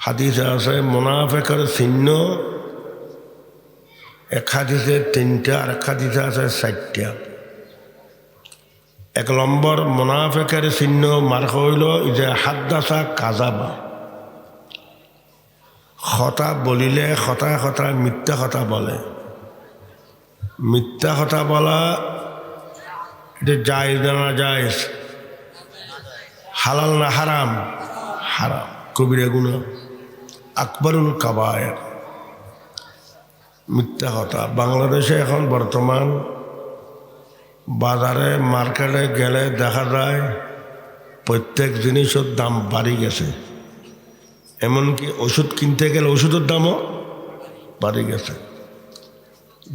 হাদিসে আছে, মোনাফেকের চিহ্ন। এক হাদিসে তিনটা, আর এক হাদিসে আছে চারটা। এক নম্বর, মোনাফেকের চিহ্ন মার হইল যে হাদ্দাসা কাজাবা। হতা বলিলে হতা হতা মিথ্যা কথা বলে। মিথ্যা কথা বলা, এটা জায়জ না জায়জ? হালাল না হারাম? হারাম। কবিরা গুণা আকবরুল কাবায়ের। মিথ্যা কথা। বাংলাদেশে এখন বর্তমান বাজারে, মার্কেটে গেলে দেখা যায় প্রত্যেক জিনিসের দাম বাড়ি গেছে। এমনকি ওষুধ কিনতে গেলে ওষুধের দামও বাড়ি গেছে।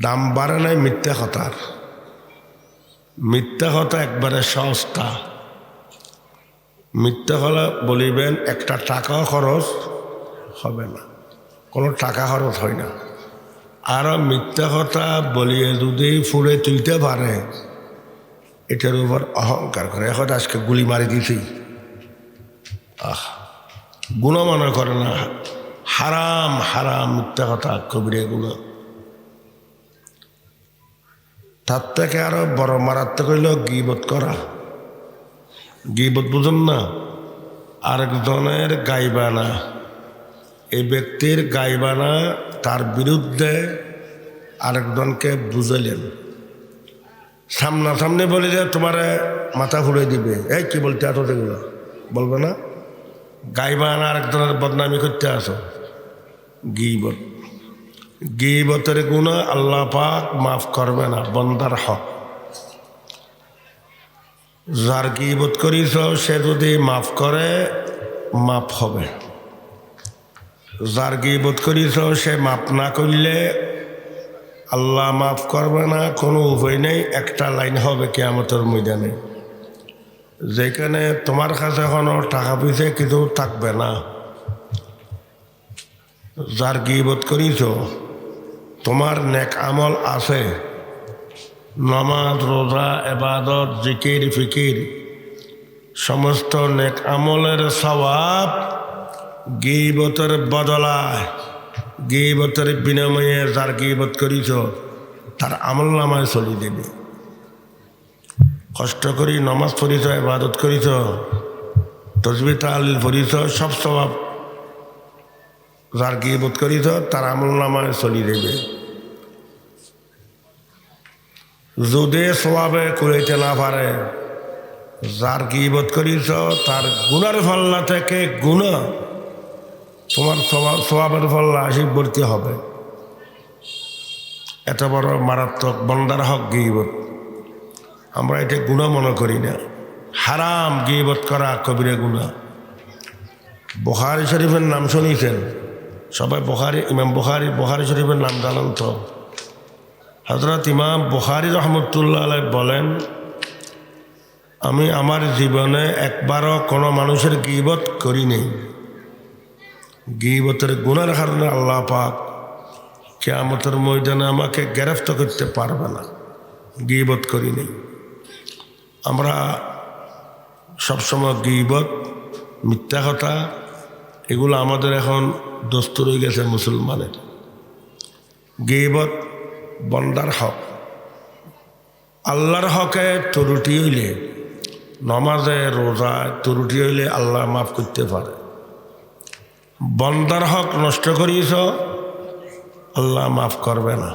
দাম বাড়ে নাই, মিথ্যা কথার। মিথ্যা কথা একবারে সস্তা। মিথ্যা হলে বলিবেন, একটা টাকাও খরচ হবে না। কোনো টাকা খরচ হয় না। আর মিথ্যা কথা বলিয়ে যদি ফুড়ে তুলতে পারে, এটার উপর অহংকার করে। এখন আজকে গুলি মারি দিছি। আহ গুণ মনে করে না। হারাম হারাম মিথ্যা কথা, কবিরে গুণ। তার থেকে আরও বড় মারাত্মক হইল গিবত করা। গিবত বুঝুন না আরেকজনের গাইবানা। এই ব্যক্তির গাইবানা তার বিরুদ্ধে আরেকজনকে বুঝালেন সামনাসামনি বলে যে তোমার মাথা ফুড়ে দিবে। এই কি বলতে এত যেগুলো বলবে না? গাইবানা আরেকজনের বদনামি করতে আসো গিবত। গিবতের গুণ আল্লাহ পাক মাফ করবে না, বন্দার হক। যার গিবত করিস সে যদি মাফ করে, মাফ হবে। যার গিবত করিস সে মাফ না করলে আল্লাহ মাফ করবে না, কোনো উপায় নেই, একটা লাইন হবে কেয়ামতের ময়দানে যেখানে তোমার কাছে কোনো টাকা পয়সা কিছু থাকবে না। যার গিবত করিস তোমার নেক আমল আছে। নমাজ রোজা এবাদত জিকির ফিকির সমস্ত নেক আমলের স্বভাব গিবতের বদলায়, গিবতের বিনিময়ে যার গিবত করিছ, তার আমল নামায় চলি দেবে। কষ্ট করি নমাজ পড়িছ এবাদত করিছ, তসবি তালিল পড়িছ, সব স্বভাব যার গিবত করিছ, তার আমল নামায় চলি দেবে। যদি স্বভাবে কুড়াইতে না পারে, যার গিবত করিছ, তার গুণার ফল্লা থেকে গুণ তোমার স্বভাব স্বভাবের ফল্লা আসি ভর্তি হবে। এত বড় মারাত্মক বন্দার হক গিবত। আমরা এটা গুণা মনে করি না। হারাম গিবত করা কবিরে গুণা। বহারি শরীফের নাম শুনিয়েছেন সবাই বহারি ইমাম বহারি বহারি শরীফের নাম জানান তো? হজরত ইমাম বুখারি রহমতুল্লাহ আলাই বলেন, আমি আমার জীবনে একবারও কোনো মানুষের গিবত করিনি। গিবতের গুণার কারণে আল্লাহ পাক কেয়ামতের ময়দানে আমাকে গ্রেফত করতে পারবে না। গিবত করি নেই। আমরা সবসময় গিবত, মিথ্যা কথা, এগুলো আমাদের এখন দস্তুর হয়ে গেছে মুসলমানের। গিবত বন্দার হক। আল্লাহর হকে তরুটি হইলে, নমাজে, রোজায় তরুটি হইলে আল্লাহ মাফ করতে পারে। বন্দার হক নষ্ট করিয়েছ, আল্লাহ মাফ করবে না।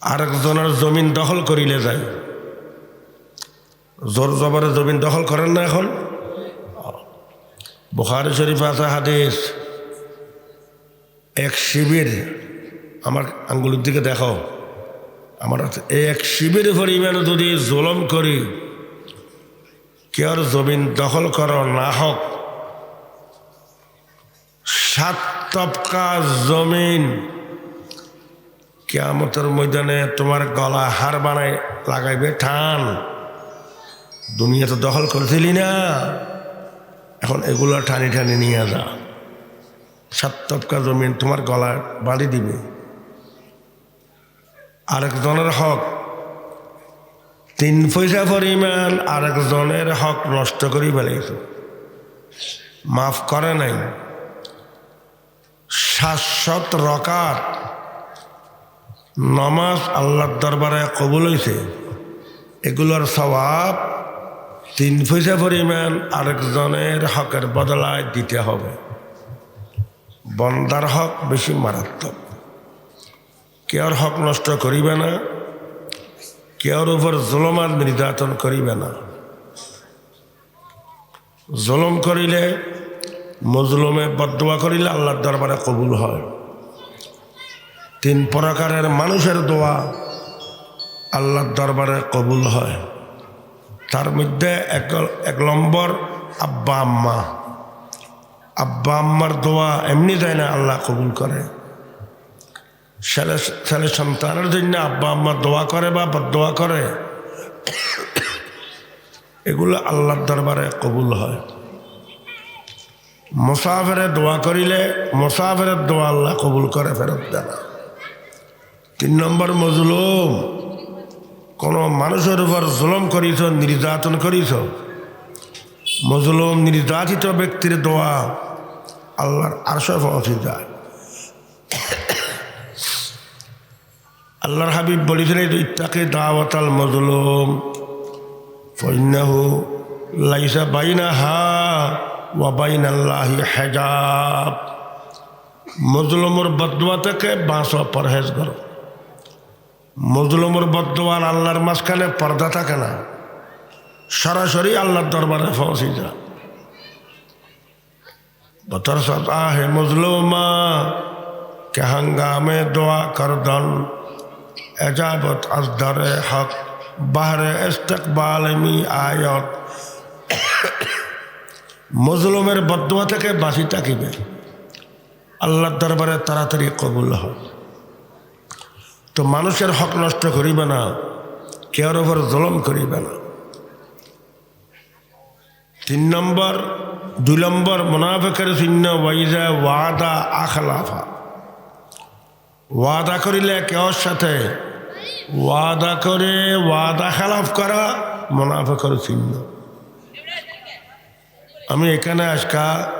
আরেকজনের জমিন দখল করিলে যায়। জোর জবরের জমিন দখল করেন না এখন? বুখারি শরীফ আছে হাদিস, এক শিবির, আমার আঙ্গুলের দিকে দেখো। আমার এক শিবির পরিমাণ যদি জুলম করি কেউর জমিন দখল করো না হোক সাত তপকা জমিন। কেয়ামতের ময়দানে তোমার গলা হার বানায় লাগাইবে ঠান। দুনিয়া তো দখল করেছিলি না। এখন এগুলো টানি টানি নিয়ে যা। সাত তপকা জমিন তোমার গলা বাড়ি দিবে। আরেকজনের হক তিন পয়সা পরিমাণ আরেকজনের হক নষ্ট করি ফেলেছ মাফ করে নাই। শাশ্বত রকাত নমাজ আল্লাহর দরবারে কবুল হয়েছে এগুলোর স্বভাব তিন পয়সা পরিমাণ আরেকজনের হকের বদলায় দিতে হবে। বন্দার হক বেশি মারাত্মক। কেউর হক নষ্ট করিবে না কেউর উপর জলমার নির্যাতন করিবে না। জলম করিলে মজলুমে বদুয়া করিলে আল্লাহর দরবারে কবুল হয়। তিন প্রকারের মানুষের দোয়া আল্লাহর দরবারে কবুল হয়। তার মধ্যে এক এক নম্বর আব্বা আম্মা। আব্বা আম্মার দোয়া এমনি যায় না আল্লাহ কবুল করে। ছেলে ছেলে সন্তানের জন্য আব্বা আম্মা দোয়া করে বা দোয়া করে, এগুলো আল্লাহর দরবারে কবুল হয়। মোসাফেরে দোয়া করিলে মোসাফেরের দোয়া আল্লাহ কবুল করে ফেরত দেয় তিন নম্বর মজলুম, কোনো মানুষের উপর জুলম করিছ, নির্যাতন করিছ? মজলুম, নির্যাতিত ব্যক্তির দোয়া আল্লাহর আরশে পৌঁছে যায়। আল্লাহর হাবিব বলেছেন ইত্তাকে দাওয়াতাল মজলুম ফৈন্যাহু লাইসা বাইনা হা ওয়া বাইন আল্লাহি হেজাব। মজলুমর বদুয়া থেকে বাঁচ পরহেজ করো মজলুমর বদুয়ার আল্লাহর মাঝখানে পর্দা থাকে না। সরাসরি আল্লাহর দরবারে পৌঁছে যা বতর সতা হে মজলুমা, কে হঙ্গামে দোয়া করদন এজাবত আসদারে হক, বাহরে ইস্তেকবালমি আয়ত। মজলুমের বদুয়া থেকে বাঁচি থাকিবে। আল্লাহর দরবারে তাড়াতাড়ি কবুল হয় তো মানুষের হক নষ্ট করিবে না কেউর ওপর জলম করিবে না। তিন নম্বর, দুই নম্বর, মোনাফেকের চিহ্ন, ওয়াইজা, ওয়াদা, আখলাফা। ওয়াদা করিলে কেউর সাথে, ওয়াদা করে ওয়াদা খালাফ করা মোনাফেকের চিহ্ন। আমি এখানে আজকা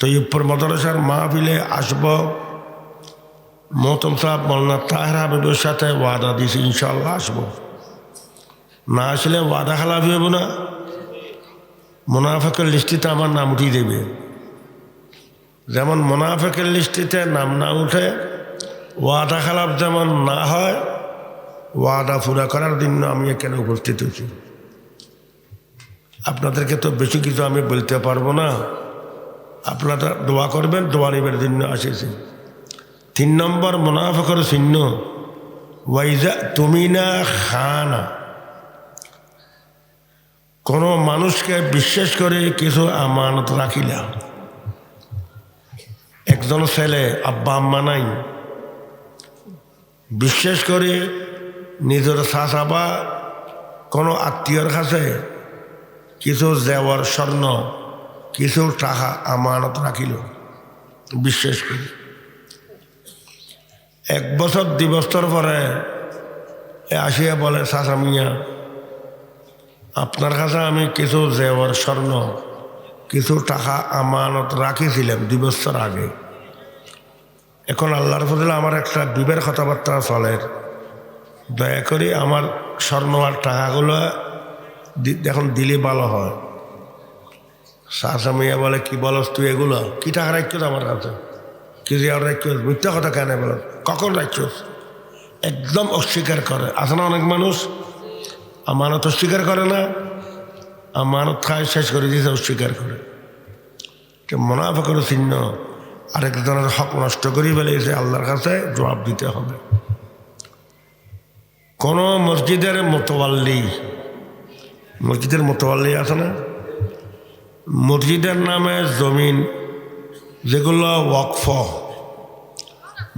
তৈয়বপুর মাদ্রাসার মাহফিলে আসব। মহতম সাহেব মৌলানা তাহের হাবিবের সাথে ওয়াদা দিয়েছি ইনশাল্লাহ আসব। না আসলে ওয়াদা খালাফি হব না। মোনাফেকের লিস্টিতে আমার নাম উঠিয়ে দেবে। যেমন মোনাফেকের লিস্টিতে নাম না উঠে ওয়াদা খালাফ যেমন না হয়, ওয়াদা পুরা করার জন্য আমি এখানে উপস্থিত হয়েছি। আপনাদেরকে তো বেশি কিছু আমি বলতে পারব না। আপনারা দোয়া করবেন, দোয়া নিবের জন্য আসেছি। তিন নম্বর, মোনাফেকের চিহ্ন। ওয়াইজা তুমি না খানা। কোনো মানুষকে বিশ্বাস করে কিছু আমানত রাখিলা। একজন ছেলে আব্বা আম্মা নাই। বিশ্বাস করে নিজের শাসাবা কোনো আত্মীয়র কাছে কিছু জেওয়ার স্বর্ণ, কিছু টাকা আমানত রাখিল বিশ্বাস করি। এক বছর, দুই বছর পরে আসিয়া বলে, চাচা মিয়া, আপনার কাছে আমি কিছু জেওয়ার স্বর্ণ, কিছু টাকা আমানত রাখিছিলাম দুই বছর আগে। এখন আল্লাহর ফজলে আমার একটা বিবের কথাবার্তা চলে। দয়া করে আমার স্বর্ণ আর টাকাগুলো এখন দিলে ভালো হয়। শাহসামিয়া বলে, কি বলস তুই এগুলো? কি টাকা রাখছিস আমার কাছে? কি আর রাখছিস? মিথ্যা কথা কেন বলো কখন রাখছিস? একদম অস্বীকার করে। আছে না অনেক মানুষ? আমানত অস্বীকার করে না? আমানত খায়, শেষ করে দিয়েছে, অস্বীকার করে। মোনাফাকের চিহ্ন আরেকজনের হক নষ্ট করি ফেলেছে আল্লাহর কাছে জবাব দিতে হবে। কোনো মসজিদের মোতোয়াল্লি মসজিদের মোতোয়াল্লি আছে না? মসজিদের নামে জমিন, যেগুলো ওয়াকফ।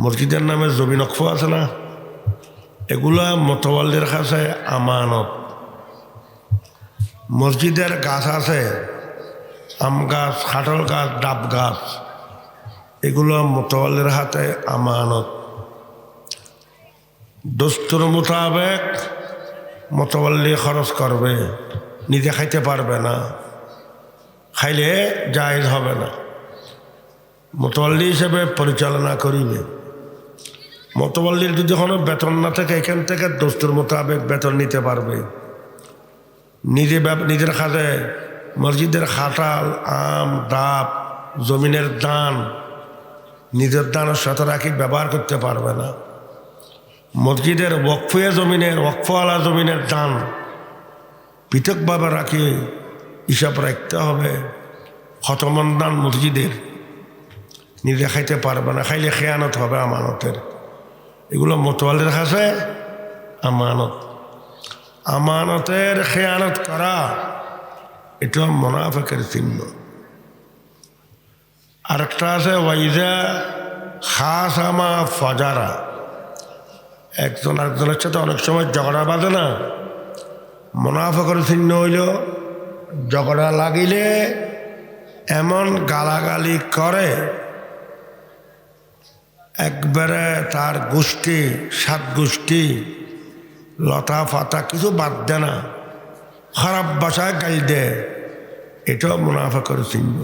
মসজিদের নামে জমিন অক্ফ আছে না? এগুলা মোতোয়াল্লির কাছে আমানত। মসজিদের গাছ আছে, আম গাছ খাটল গাছ, ডাব গাছ, এগুলো মোতোয়াল্লির হাতে আমানত। দস্তুর মোতাবেক মোতোয়াল্লি খরচ করবে, নিজে খাইতে পারবে না, খাইলে জায়েজ হবে না। মোতওয়াল্লি হিসেবে পরিচালনা করিবে। মোতওয়াল্লির যদি কোনো বেতন না থাকে, এখান থেকে দোস্তুর মোতাবেক বেতন নিতে পারবে। নিজে নিজের খাতে মসজিদের খাটাল, আম, ডাব, জমিনের দান, নিজের দানের সাথে রাখি ব্যবহার করতে পারবে না। মসজিদের ওয়াকফে জমিনের, ওয়াকফওয়ালা জমিনের দান পৃথকভাবে রাখি, হিসাব রাখতে হবে। খতমন দান মসজিদের। নিজে খাইতে পারবে না, খাইলে খেয়ানত হবে আমানতের। এগুলো মোতোয়ালের কাছে আমানত। আমানতের খেয়ানত করা, এটা মোনাফেকের চিহ্ন। আরেকটা আছে, ওয়াইজা খাস আমা ফজারা। একজন আরেকজনের সাথে অনেক সময় ঝগড়া বাঁধে না। মোনাফেকের চিহ্ন হইল। ঝগড়া লাগিলে এমন গালাগালি করে, একবারে তার গোষ্ঠী, সাত গোষ্ঠী লতা ফাতা কিছু বাদ দেয় না, খারাপ বাসায় গাল দেয় এটাও মুনাফা করে চিনব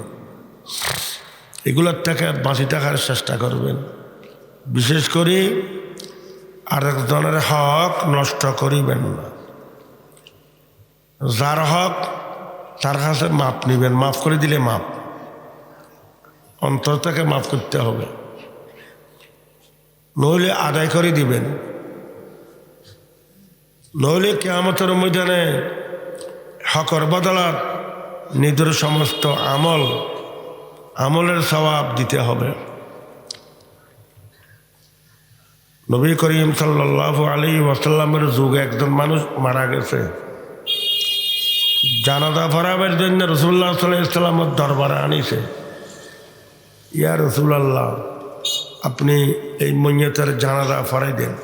এগুলোর থেকে বাঁচি থাকার চেষ্টা করবেন। বিশেষ করে আরেকজনের হক নষ্ট করিবেন না। যার হক, তার কাছে মাপ নিবেন। মাফ করে দিলে মাপ। অন্তর থেকে মাফ করতে হবে। নইলে আদায় করে দিবেন। নইলে কেয়ামতের ময়দানে হকর বদলাত নিজের সমস্ত আমল, আমলের সবাব দিতে হবে। নবী করিম সাল্লাহ আলী ওয়াসাল্লামের যুগে একজন মানুষ মারা গেছে। জানাজা ফরাবের জন্য রসুল্লাহ সাল্লামের দরবারে আনিছে। ইয়া রসুলাল্লাহ, আপনি এই মৈয়তের জানাজা ফরাই দেন।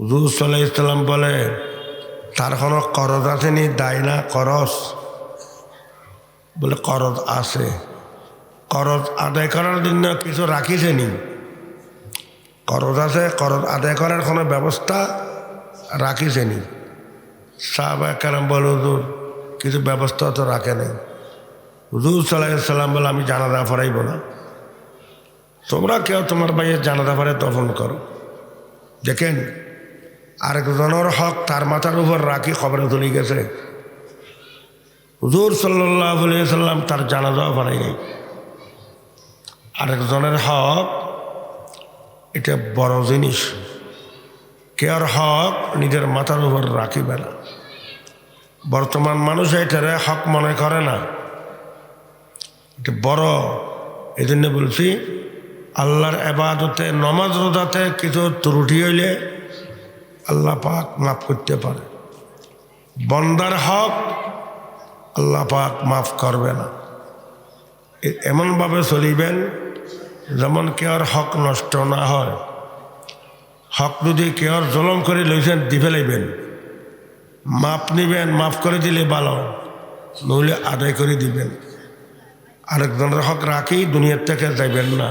হুজুর সাল্লাহ ইসলাম বলে, তার কোনো করজ আছে নি? দায় না? করস বলে, করজ আছে। করজ আদায় করার জন্য কিছু রাখিছে নি? করজ আছে করজ আদায় করার কোনো ব্যবস্থা রাখিছে নি। সাহাবা কালাম বলে, হুজুর, কিছু ব্যবস্থা তো রাখে নেই। হুজুর সাল্লাম বলে, আমি জানাজা ফরাইব না। তোমরা কেউ তোমার ভাইয়ের জানাজা ফরে দফন করো। দেখেন, আরেকজনের হক তার মাথার উপর রাখি খবরে তুলে গেছে। হুজুর সাল্লাহ সাল্লাম তার জানাজাও ফরাই নেই। আরেকজনের হক এটা বড় জিনিস। কেয়ার হক নিজের মাথার উপর রাখিবে না। বর্তমান মানুষ এটারে হক মনে করে না। এটা বড়। এই জন্য বলছি, আল্লাহর এবাদতে, নমাজ রোজাতে কিছু ত্রুটি হইলে আল্লাহ পাক মাফ করতে পারে। বন্দার হক আল্লাহ পাক মাফ করবে না। এমনভাবে চলিবেন যেমন কেউর হক নষ্ট না হয় হক যদি কেউর জলম করে লইছেন দিবে ফেলাইবেন মাপ নিবেন মাফ করে দিলে ভালো নইলে আদায় করে দিবেন। আরেকজনের হক রাখি দুনিয়ার থেকে যাইবেন না।